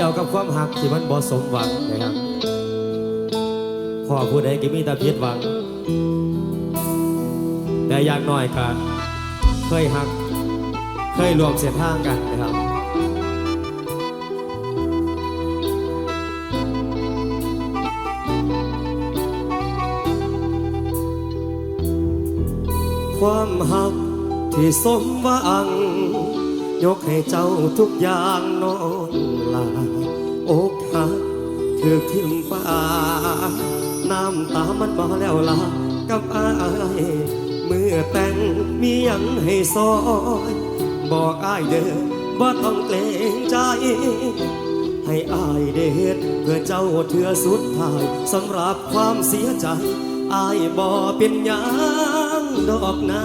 กี่ยวกับความหักที่มันบ่สมหวังนะครับพ่อผู้ใดก็มีแต่ผิดหวัง แต่อย่างน้อยก็เคยหัก เคยรวมเส้นทางกันนะครับความหักที่สมหวัง ยกให้เจ้าทุกอย่างนอนลาอกหักถือทิมป่าน้ำตามันบ่แล้วลากับอายเมื่อแต่งมียังให้ซอย บอกอายเด้อบ่ต้องเกรงใจ ให้อายได้เฮ็ดเพื่อเจ้าเถื่อสุดท้ายสำหรับความเสียใจอายบ่เป็นยังดอกนา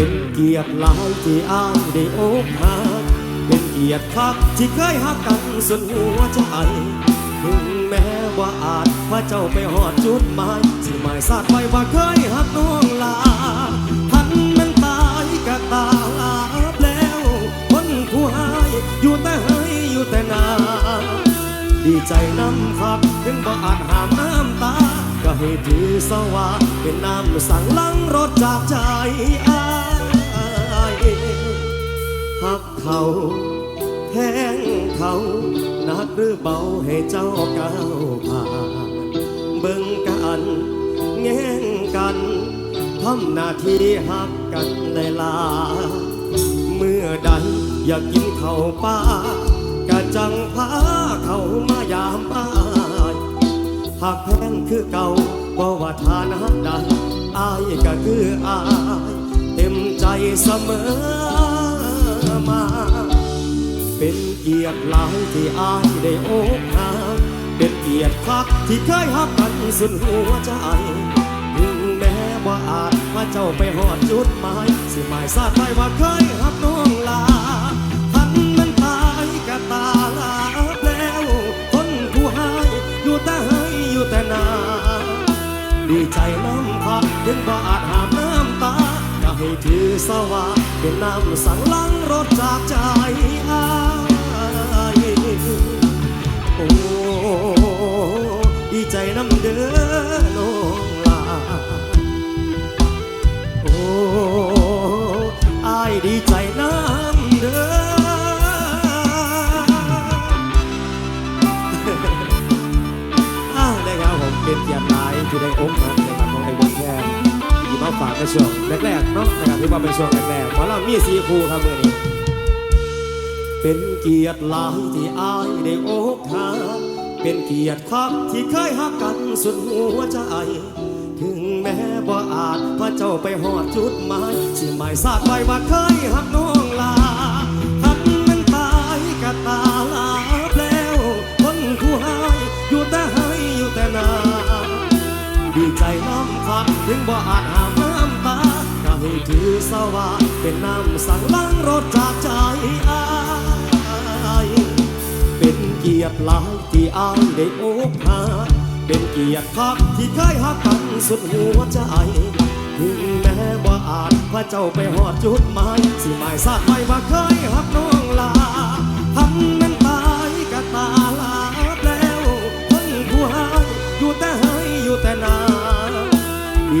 เป็นเกียรติหลายที่อ้ายได้อกหักเป็นเกียรติคักที่เคยหักกันสุดหัวใจถึงแม้ว่าอาจพระเจ้าไปหอดจุดหมายสิหมายสาดไว้ว่าเคยหักน้องลาทันมันตายกะตาลาบแล้ว คนผู้หายอยู่แต่ให้อยู่แต่นา ดีใจน้ำครับถึงบ่อาจหามน้ำตา ก็ให้ถือสว่าเป็นน้ำสั่งลังรถจากใจอา หักเขาแทงเขาหนักหรือเบาให้เจ้าก้าวผ่านเบิ่งกันแง่งกันทำหน้าที่หักกันเลยลา เมื่อใดอยากกินเข้าปลากะจังพาเขามายามอายหากแพงคือเก่าบ่ว่าทานหักใดอายก็คืออาย เต็มใจเสมอ มา เป็นเกียรติหลายที่อายได้โอกหักเป็นเกียรติคักที่เคยหักกันสุดหัวใจถึงแม้ว่าอาจว่าเจ้าไปหอดจุดหมายสิหมายสาดไปว่าเคยหักน้องลาทันมันตายกะตาลาแล้ว คนผู้หายอยู่แต่ให้อยู่แต่นา ดีใจน้ำพักถึงบ่าอาจหามน้ำตาก็ให้ถือสว่า เป็นน้ำสั่งลังรถจากใจอายโอ้ดีใจน้ำเด้อน้องลาโอ้อายดีใจน้ำเด้ออ่านะครับผมเป็นยรติหลายที่ได้อก ฝากในช่วงแรกๆเนาะนะครับที่มาเป็นช่วงแรกๆเพราะเรามีสีครูครับมื่อนี้ เป็นเกียรติหลายที่อายได้โอกหักเป็นเกียรติครับที่เคยหักกันสุดหัวใจ ถึงแม้ว่าอาจพระเจ้าไปหอดจุดหมายสิหมายสาดไว้ว่าเคยหักน้องลาทันมันตายกะตาลาแล้วคนผู้หายอยู่แต่ให้อยู่แต่นาดีใจน้ำพักถึงบ่อาจห้าม ก็ให้ถือสว่าเป็นน้ำสั่งหลังรถจากใจอายเป็นเกียรติหลายที่อายได้อกหา เป็นเกียรติครับที่เคยหักกันสุดหัวใจถึงแม้ว่าอาจพระเจ้าไปหอดจุดหมายสิหมายสาดไว้ว่าเคยหักน้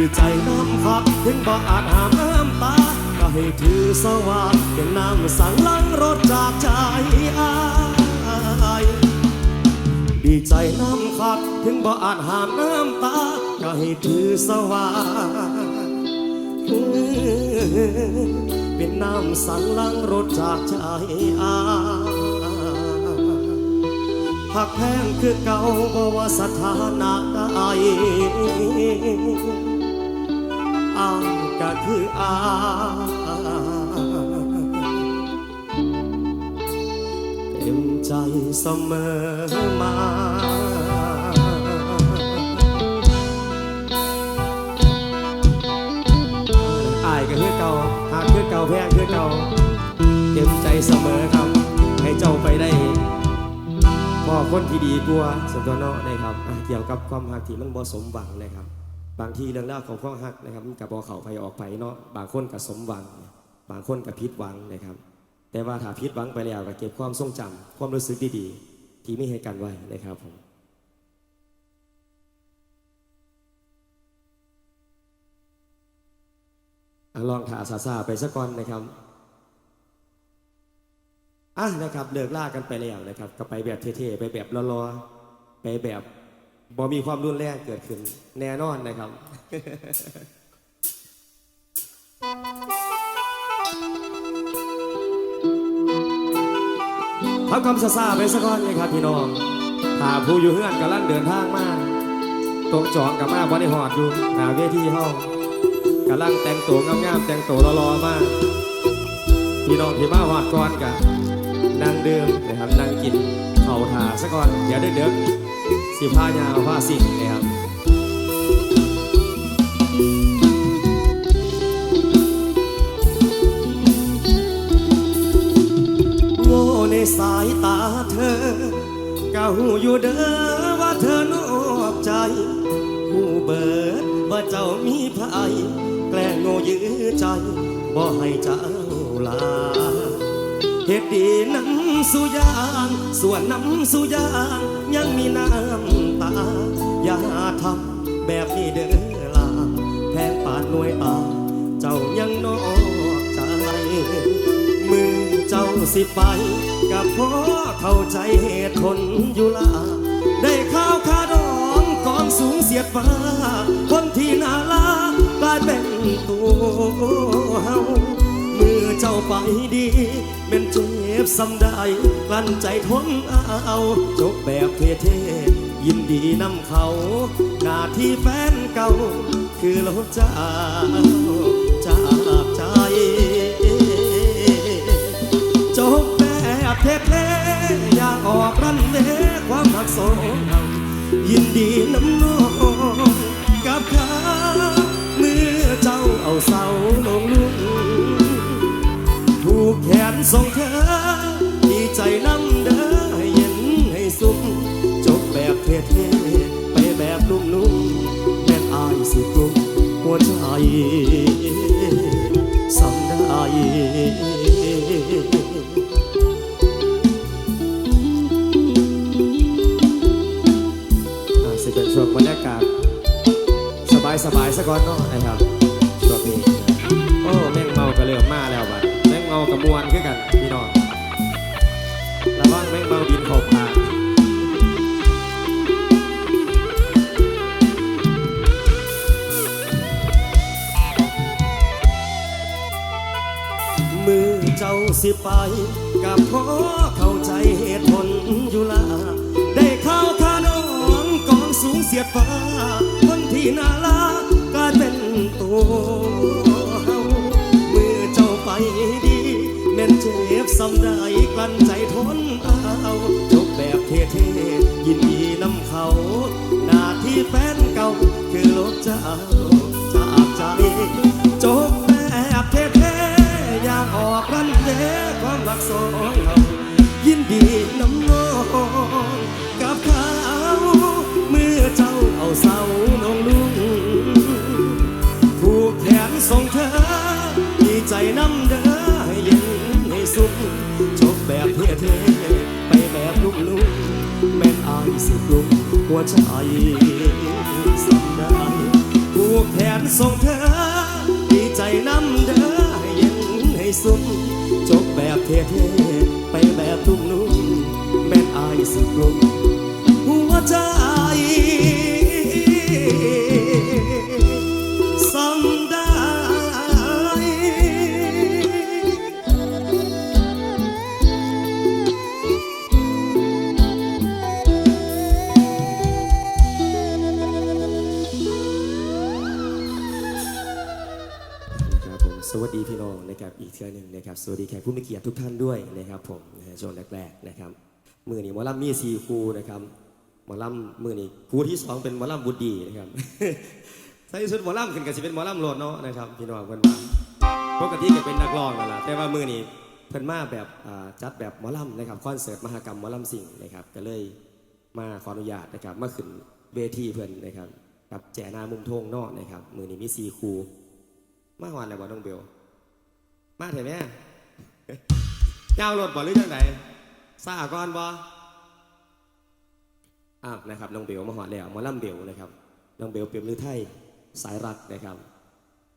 ดีใจน้ำพักถึงบ่อาจหามน้ำตา ก็ให้ถือสว่าเป็นน้ำสั่งลังรถจากใจอายดีใจน้ำคักถึงบ่อาจหามน้ำตา ก็ให้ถือสว่าเป็นน้ำสั่งลังรถจากใจอายหักแพงคือเก่าบ่ว่าสถานะใด อายก็คืออายเต็มใจเสมอมาอายก็คือเก่าหากคือเก่าแพงคือเก่าเต็มใจเสมอครับ ให้เจ้าไปได้พ่อคนที่ดีกว่าสมตัวเนาะนะครับเกี่ยวกับความหักที่มันบ่สมหวังนะครับ บางทีเรื่องราวของความหักนะครับมันกับบอเขาไปออกไปเนาะบางคนกับสมหวัง บางคนกับผิดหวังนะครับ แต่ว่าถ้าผิดหวังไปแล้วก็เก็บความทรงจำความรู้สึกดีๆ ที่ไมีให้กันไว้นะครับผมอลองถาซาซาไปสักก่อนนะครับอะนะครับเลิกล่ากันไปแล้วนะครับ ก็ไปแบบเท่ๆไปแบบรอๆไปแบบ บ่มีความรุนแรงเกิดขึ้นแน่นอนนะครับทำคำซาซาไปสักก่อนนะครับพี่น้องถ้าผู้อยู่เฮือนกำลังเดินทางมาตรงจองกับมาบริหอดอยู่หาเวทีห้องกำลังแต่งตัวงามๆแต่งตัวรอๆมาพี่น้องที่มาหอดก่อนกับนั่งดื่มนะครับนั่งกินเข่าถาสักก่อนอย่าเด้อเด้อ สิบผ้ายาวผ้าสิ่งนะครับโง่ในสายตาเธอก็หูอยู่เด้อว่าเธอนอกใจหูเบิดว่าเจ้ามีภัยแกล้งโง่ยื้อใจบ่ให้เจ้าลาเหตุดีน้ำสุยางส่วนน้ำสุยาง แบบนี้เด้อลาแพงปานหน่วยตา เจ้ายังนอกใจ มือเจ้าสิไป กับพ่อเข้าใจเหตุผลอยู่ละได้ข้าวคาดองกองสูงเสียดฟ้า คนที่น่าลากลายเป็นตัวเฮามือเจ้าไปดีเป็นเจ็บสำได้กลั้นใจทนเอา จบแบบเท่ๆยินดีนำเขา หน้าที่แฟนเก่า คือเราเจ้าจากใจจบแบบเท่ๆอยากออกรันเวความรักสองเรายินดีน้ำนองกับเขาเมื่อเจ้าเอาเสาลงลุงถูกแขนส่งเธอดีใจน้ำ สำได้สิเป็นช่วงบรรยากาศ สบายสบายสักก่อนเนาะนะครับช่วงนี้โอ้แม่งเมาก็เริ่มมาแล้วบัดแม่งเมากับมวนคือ สิไปกับพ่อเข้าใจเหตุผลอยู่ละได้เข้าคาดองกองสูงเสียดฟ้าคนที่น่าลากลายเป็นตัวเฮามือเจ้าไปดีแม่นเจ็บสำได้กลั้นใจทนเอาจบแบบเท่ๆยินดีนำเขาหน้าที่แฟนเก่าคือลบเจ้าจากใจ รันเวความรักสองเรายินดีน้ำน้องกับเขาเมื่อเจ้าเอาเสาลงลุงผูกแขนส่งเธอดีใจน้ำเด้อให้เย็นให้สุขจบแบบเท่ๆไปแบบลุกลุกแม่นอายสิกลุ่มหัวใจสำได้ผูกแขนส่งเธอดีใจน้ำเด้อ สุขจบแบบเท่ๆไปแบบทุ่งนุ่มแม่นอายสิกลุ่มหัวใจ สวัสดีแขกผู้มีเกียรติทุกท่านด้วยนะครับผมนะฮะช่วงแรกๆนะครับมือนี้มอลำมีสี่ครูนะครับมอลำมือนี้ครูที่สองเป็นมอลำบุตรดีนะครับใส่ชุดมอลำขึ้นกับสิเป็นหมอลำโหลดเนาะนะครับพี่น้องเพิ่อนมาปกติก็เป็นนักร้องนั่นแหละแต่ว่ามือนี้เพิ่นมาแบบจัดแบบมอลำนะครับคอนเสิร์ตมหกรรมมอลำสิ่งนะครับก็เลยมาขออนุญาตนะครับมาขึ้นเวทีเพิ่อนนะครับกับแจนามุมทงนอกนะครับมือนี้มีสี่ครูมาหวานอะไรบ่น้องเบลมาเถอะแม่ ยาวรถบ่หรือจังไดซาก่อนบ่อ้าวนะครับน้องเบลมาหอดแล้วหมาล่ำเบลนะครับน้องเบลเปรียบลือไทยสายรักนะครับ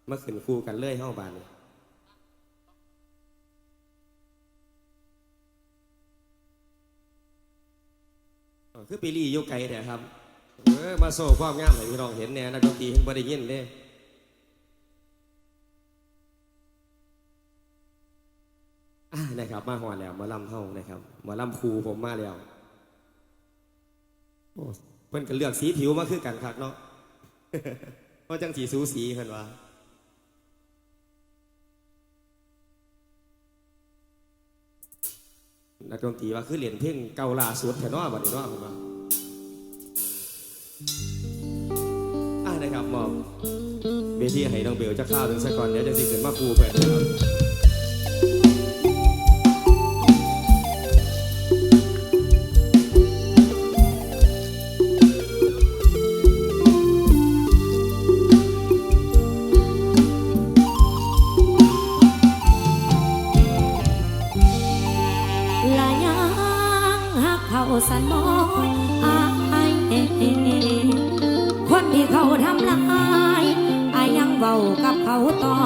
เมื่อขึ้นคู่กันเลื่อยห้องบานคือปีรีอยู่ไกลแต่ครับเออมาโซ่ความงามให้พี่น้องเห็นแน่นักดนตรีเห็นบ่ได้ยินเด้ นะครับ มาหอดแล้วมาลำเฮานะครับมาลำครูผมมาแล้วโอ้เพิ่นก็เลือกสีผิวมาคือกันคักเนาะเพราะจังสีสูสีเพิ่นว่านักดนตรีว่าคือเหรียญเพ่งเกาลาสุดแถวเนาบัดนี้เนาะเพิ่นว่าอ่านะครับมอบเวทีให้น้องเบลจะข้าวถึงซะก่อนเดี๋ยวจะสิขึ้นมาครูเพิ่นนะครับ ทำลายอายยังเบากับเขาต่อ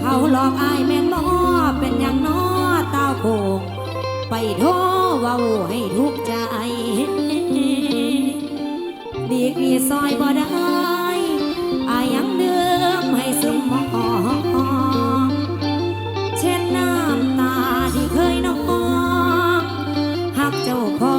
เขาหลอกอายแม่นบ่เป็นอย่างน้อต้าโคงไปโทเว้าให้ทุกข์ใจ ดีกีซอยบ่ได้อายยังเดิมให้สมองเช่นน้ำตาที่เคยนองหักเจ้าของ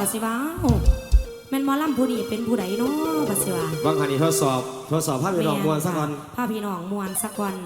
ครับพี่น้องเนาะกะสิว้าวแม่นหมอลำผู้นี้เป็นผู้ใดเนาะกะสิว่าบางคันนี้ทดสอบทดสอบภาพพี่น้องมวลซะก่อนพาพี่น้องมวนสักวัน